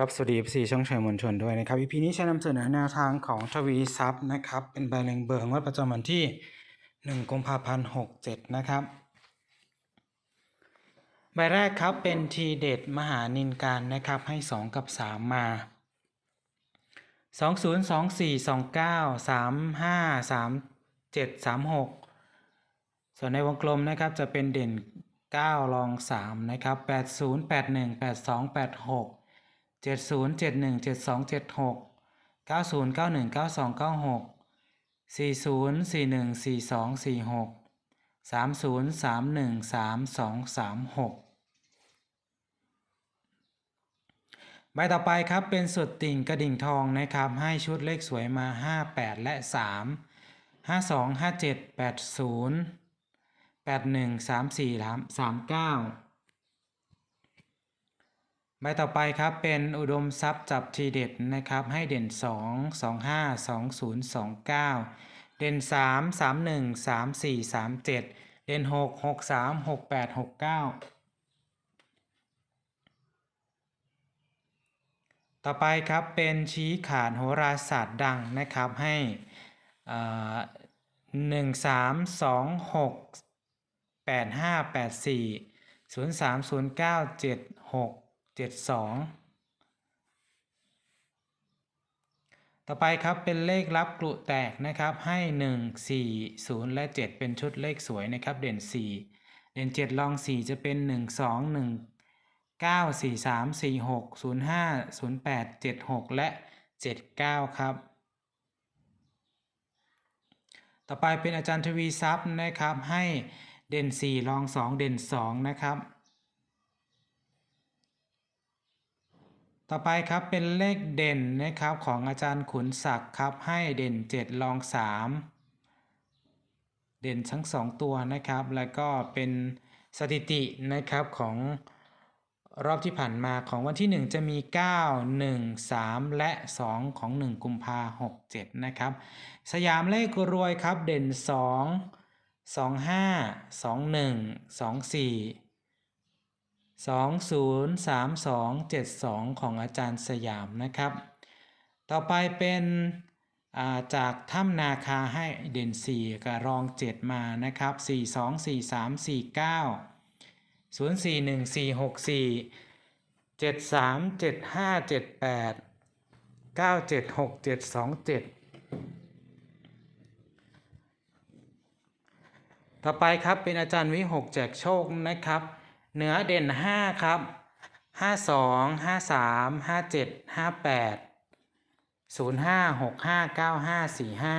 ครับสวัสดีสี่ช่องชายมวลชนด้วยนะครับ EP นี้จะนำเสนอแนวทางของทวีซับนะครับ เป็นใบแรงเบอร์งวดประจำวันที่1กุมภาพันธ์67นะครับ ใบแรกครับเป็นทีเด็ดมหานินการนะครับให้2กับ3มา2 0 2 4 2 9 3 5 3 7 3 6ส่วนในวงกลมนะครับจะเป็นเด่น9รอง3นะครับ80 81 82 86 70 71 72 76 90 91 92 96 40 41 42 46 30 31 32 36 ใบต่อไปครับเป็นสุดติ่งกระดิ่งทองนะครับให้ชุดเลขสวยมา 58 และ 3 52 57 80 81 34 39 ใบต่อไปครับเป็นอุดมทรัพย์จับทีเด็ดนะครับให้เด่น 2 2 5 2 0 2 9 เด่น 3 3 1 3 4 3 7 เด่น 6 6 3 6 8 6 9 ต่อไปครับเป็นชี้ขาดโหราศาสตร์ดังนะครับให้หนึ่งสามสองหกแปดห้าแปดสี่ศูนย์สามศูนย์เก้าเจ็ดหก เจ็ดสองต่อไปครับเป็นเลขลับกลุแตกนะครับให้หนึ่งสี่ศูนย์และเจ็ดเป็นชุดเลขสวยนะครับ เด่นสี่เด่นเจ็ดลองสี่จะเป็นหนึ่งสองหนึ่ง9 4 3 4 6 0 5 0 8 7 6 และ 79 ครับ ต่อไปเป็นอาจารย์ทวีทรัพย์นะครับให้เด่น4รอง 2 เด่น 2 นะครับ ต่อไปครับเป็นเลขเด่นนะครับของอาจารย์ขุนศักดิ์ครับให้เด่น7รอง 3 เด่นทั้ง 2 ตัวนะครับ แล้วก็เป็นสถิตินะครับของรอบที่ผ่านมาของวันที่ 1 จะมี 9 1 3 และ 2 ของ 1 กุมภา67 นะครับ สยามเลขรวยครับเด่น 2 2 5 2 203272 ของอาจารย์สยามนะครับ ต่อไปเป็นจากถ้ำนาคาให้เด่น 4 กับรอง 7 มานะครับ 4 2 4 3 4 9ศูนย์สี่หนึ่งสี่หกสี่เจ็ดสามเจ็ดห้าเจ็ดแปดเก้าเจ็ดหกเจ็ดสองเจ็ดต่อไปครับเป็นอาจารย์วิหกแจกโชคนะครับ เหนือเด่นห้าครับห้าสองห้าสามห้าเจ็ดห้าแปดศูนย์ห้าหกห้าเก้าห้าสี่ห้า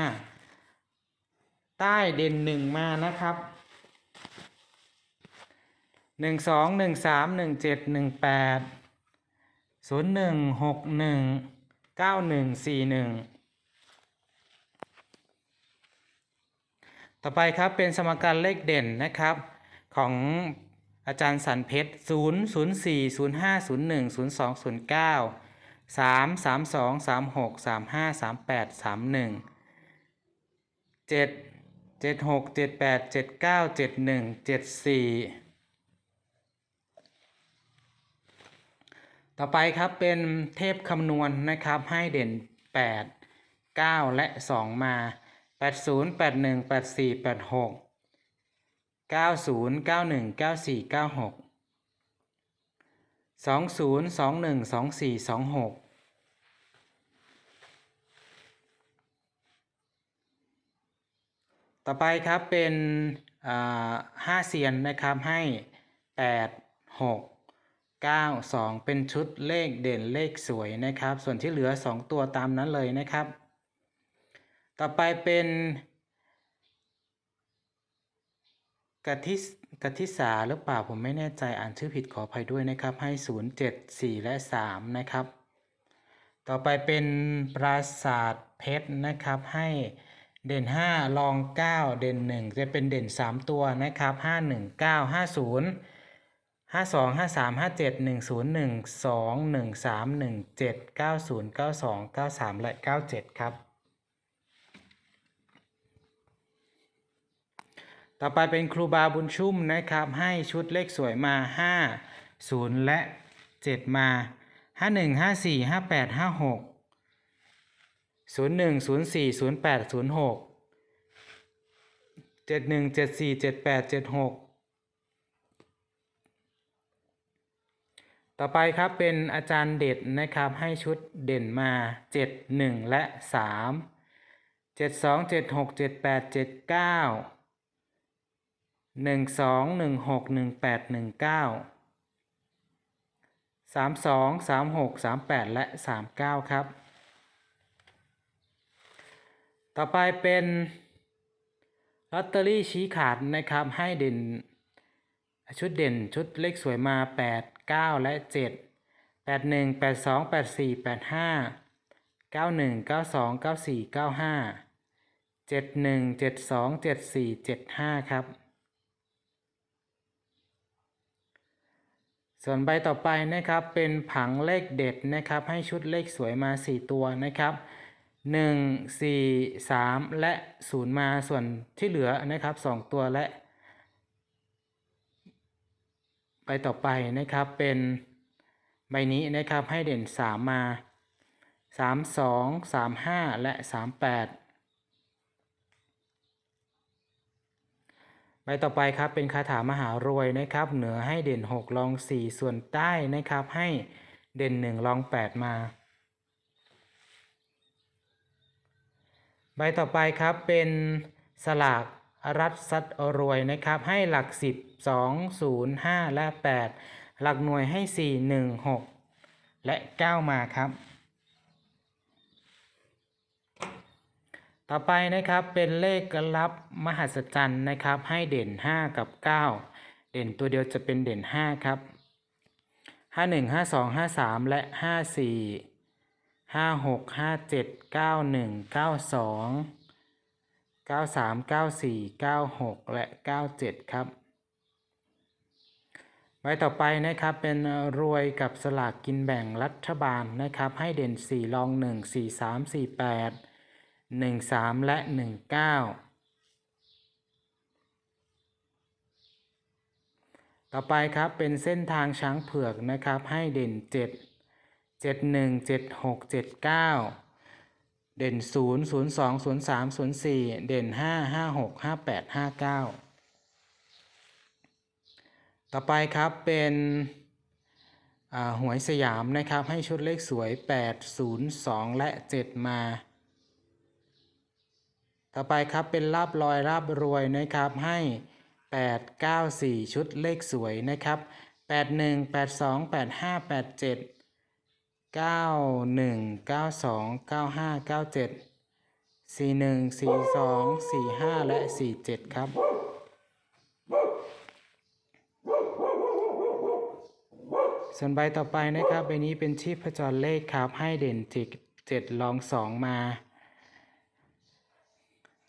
ใต้เด่นหนึ่งมานะครับหนึ่งสองหนึ่งสามหนึ่งเจ็ดหนึ่งแปดศูนย์หนึ่งหกหนึ่งเก้าหนึ่งสี่หนึ่งต่อไปครับเป็นสมการเลขเด่นนะครับของ อาจารย์สันเพชรศูนย์ศูนย์สี่ศูนย์ห้าศูนย์หนึ่งศูนย์สองศูนย์เก้าสามสามสองสามหกสามห้าสามแปดสามหนึ่งเจ็ดเจ็ดหกเจ็ดแปดเจ็ด เก้าศูนย์เจ็ดหนึ่งเจ็ดสี่เป็นเทพคำนวณนนะครับให้เด่น8 9และ2มา80 81 84 86 90 91 94 96 20 21 24 26ต่อไปครับเป็นห้าเซียนนะครับให้8 6 9 2เก้าสองเป็นชุดเลขเด่นเลขสวยนะครับ ส่วนที่เหลือ2ตัวตามนั้นเลยนะครับ ต่อไปเป็น กทิกทิสาหรือเปล่าผมไม่แน่ใจอ่านชื่อผิดขออภัยด้วยนะครับ ให้ 0 7 4 และ 3 นะครับ ต่อไปเป็นปราสาทเพชรนะครับ ให้เด่น 5 รอง 9 เด่น 1 จะเป็นเด่น 3 ตัวนะครับ 5 1 9 50 52 53 57 10 12 13 17 90 92 93 และ 97 ครับ ต่อไปเป็นครูบาบุญชุ่มนะครับ ให้ชุดเลขสวยมา 5 0 และ 7 มา 51 54 58 56 01 04 08 06 71 74 78 76 ต่อไปครับเป็นอาจารย์เด็ดนะครับให้ชุดเด่นมา 7 1 และ 3 7 2 7 6 7 8 7 9 หนึ่งสองหนึ่งหกหนึ่งแปดหนึ่งเก้าสามสองสามหกสามแปดและสามเก้าครับ ต่อไปเป็นลอตเตอรี่ชี้ขาดนะครับให้เด่น ชุดเด่นชุดเลขสวยมา 8 9 และ 7 8 1 8 2 8 4 8 5 9 1 9 2 9 4 9 5 7 1 7 2 7 4 7 5 ครับ ส่วนใบต่อไปนะครับเป็นผังเลขเด็ดนะครับ ให้ชุดเลขสวยมา 4 ตัวนะครับ 1 4 3 และ 0 มาส่วนที่เหลือนะครับ 2 ตัวและ ใบต่อไปนะครับเป็นใบนี้นะครับให้เด่น 3 มา 3 2 3 5 และ 38 ใบต่อไปครับเป็นคาถามหารวยนะครับ เหนือให้เด่น6รอง 4 ส่วนใต้นะครับ ให้เด่น1รอง 8 มาใบต่อไปครับเป็นสลากรัฐซัดรวยนะครับ ให้หลัก 10 2 0 5 และ 8 หลักหน่วยให้ 4 1 6 และ 9 มาครับ ต่อไปนะครับเป็นเลขลับมหัศจรรย์นะครับ ให้เด่น 5 กับ 9 เด่นตัวเดียวจะเป็นเด่น 5 ครับ 51 52 53 และ 54 56 57 91 92 93 94 96 และ 97 ครับ ใบต่อไปนะครับเป็นรวยกับสลากกินแบ่งรัฐบาลนะครับ ให้เด่น 4 รอง 1 4 3 4 8 1 3และ1 9ต่อไปครับเป็นเส้นทางช้างเผือกนะครับให้เด่น 7 7 1 7 6 7 9 เด่น 0 0 2 0 3 0 4 เด่น 5 5 6 5 8 5 9 ต่อไปครับเป็นหวยสยามนะครับให้ชุดเลขสวย 8 0 2 และ 7 มา ต่อไปครับเป็นลาบลอยลาบรวยนะครับให้ 8 9 4 ชุดเลขสวยนะครับ 8 1 8 2 8 5 8 7 9 1 9 2 9 5 9 7 4 1 4 2 4 5 และ 4 7 ครับ ส่วนใบต่อไปนะครับใบนี้เป็นชีพจรเลขครับให้เด่นจิก7ลอง 2 มา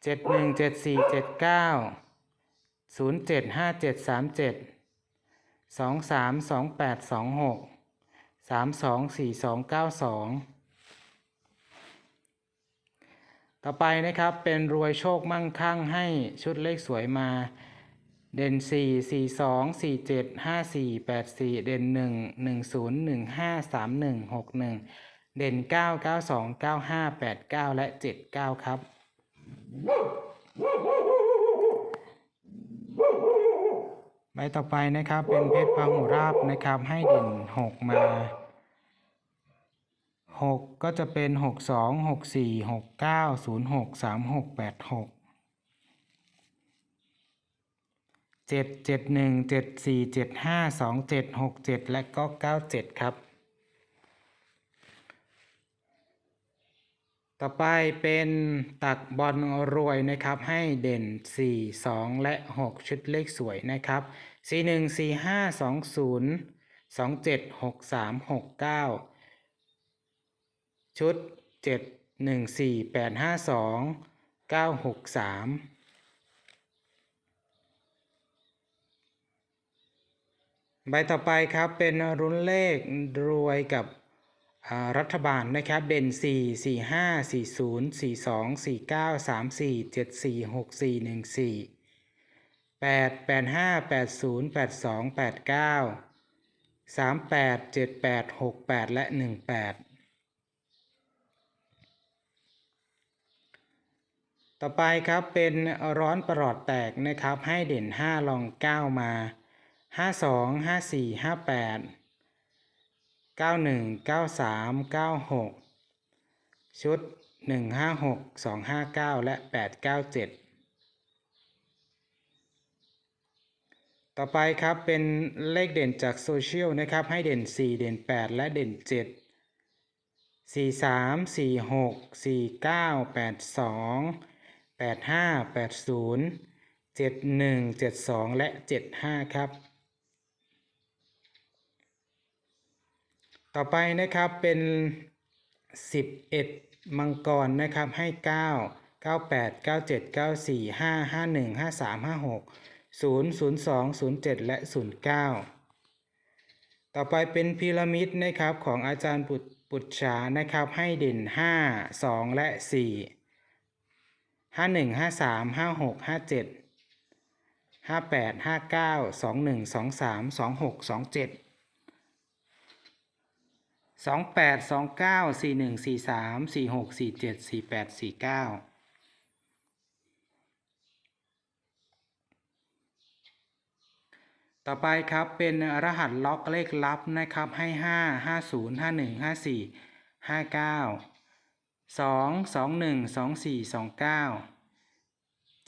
เจ็ดหนึ่งเจ็ดสี่เจ็ดเก้าศูนย์เจ็ดห้าเจ็ดสามเจ็ดสองสามสองแปดสองหกสามสองสี่สองเก้าสองต่อไปนะครับเป็นรวยโชคมั่งคั่งให้ชุดเลขสวยมา เด่นสี่สี่สองสี่เจ็ดห้าสี่แปดสี่เด่นหนึ่งหนึ่งศูนย์หนึ่งห้าสามหนึ่งหกหนึ่งเด่นเก้าเก้าสองเก้าห้าแปดเก้าและเจ็ดเก้าครับ ใบต่อไปนะครับเป็นเพชรพหุราบนะครับ ให้ด่นหกมาหกก็จะเป็นหกสองหกสี่หกเก้าศูนย์หกสามหกแปดหกเจ็ดเจ็ดหนึ่งเจ็ดสี่เจ็ดห้าสองเจ็ดหกเจ็ดและก็เก้าเจ็ดครับ ต่อไปเป็นตักบอลรวยนะครับ ให้เด่น 4 2 และ 6 ชุดเลขสวยนะครับ 4 1 4 5 2 0 2 7 6 3 6 9 ชุดเจ็ดหนึ่งสี่แปดห้าสองเก้าหกสามใบต่อไปครับเป็นรุ่นเลขรวยกับ รัฐบาลนะครับเด่น 4 4 5 4 0 4 2 4 9 3 4 7 4 6 4 1 4 8 8 5 8 0 8 2 8 9 3 8 7 8 6 8 และ 18 ต่อไปครับเป็นร้อนประหลอดแตกนะครับให้เด่น 5 ลอง 9 มา 52 54 58 91 93 96 ชุด 156 259 และ 897 ต่อไปครับเป็นเลขเด่นจากโซเชียลนะครับ ให้เด่น 4 เด่น 8 และเด่น 7 4 3 4 6 4 9 8 2 8 5 8 0 7 1 7 2 และ 7 5 ครับ ต่อไปนะครับเป็น 11 มังกรนะครับให้ 9 98 97 94 5 51 53 56 0 02 07 และ 09 ต่อไปเป็นพีระมิดนะครับของอาจารย์ปุตปุจฉานะครับให้เด่น 5 2 และ 4 51 53 56 57 58 59 21 23 26 27 สองแปดสองเก้าสี่หนึ่งสี่สามสี่หกสี่เจ็ดสี่แปดสี่เก้าต่อไปครับเป็นรหัสล็อกเลขลับนะครับให้ห้าห้าศูนย์ห้าหนึ่งห้าสี่ห้าเก้าสองสองหนึ่งสองสี่สองเก้า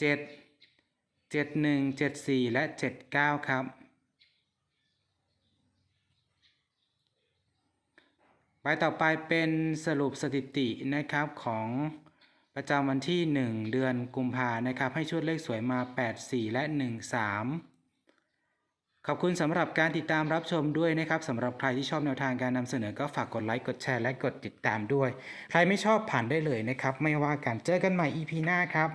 เจ็ดเจ็ดหนึ่งเจ็ดสี่และเจ็ดเก้าครับ ใบต่อไปเป็นสรุปสถิตินะครับของประจำวันที่ 1 เดือนกุมภานะครับ ให้ชุดเลขสวยมา 8 4 และ 1 3 ขอบคุณสำหรับการติดตามรับชมด้วยนะครับสำหรับใครที่ชอบแนวทางการนำเสนอก็ฝากกดไลค์กดแชร์และกดติดตามด้วย ใครไม่ชอบผ่านได้เลยนะครับ ไม่ว่ากันเจอกันใหม่ EP หน้าครับ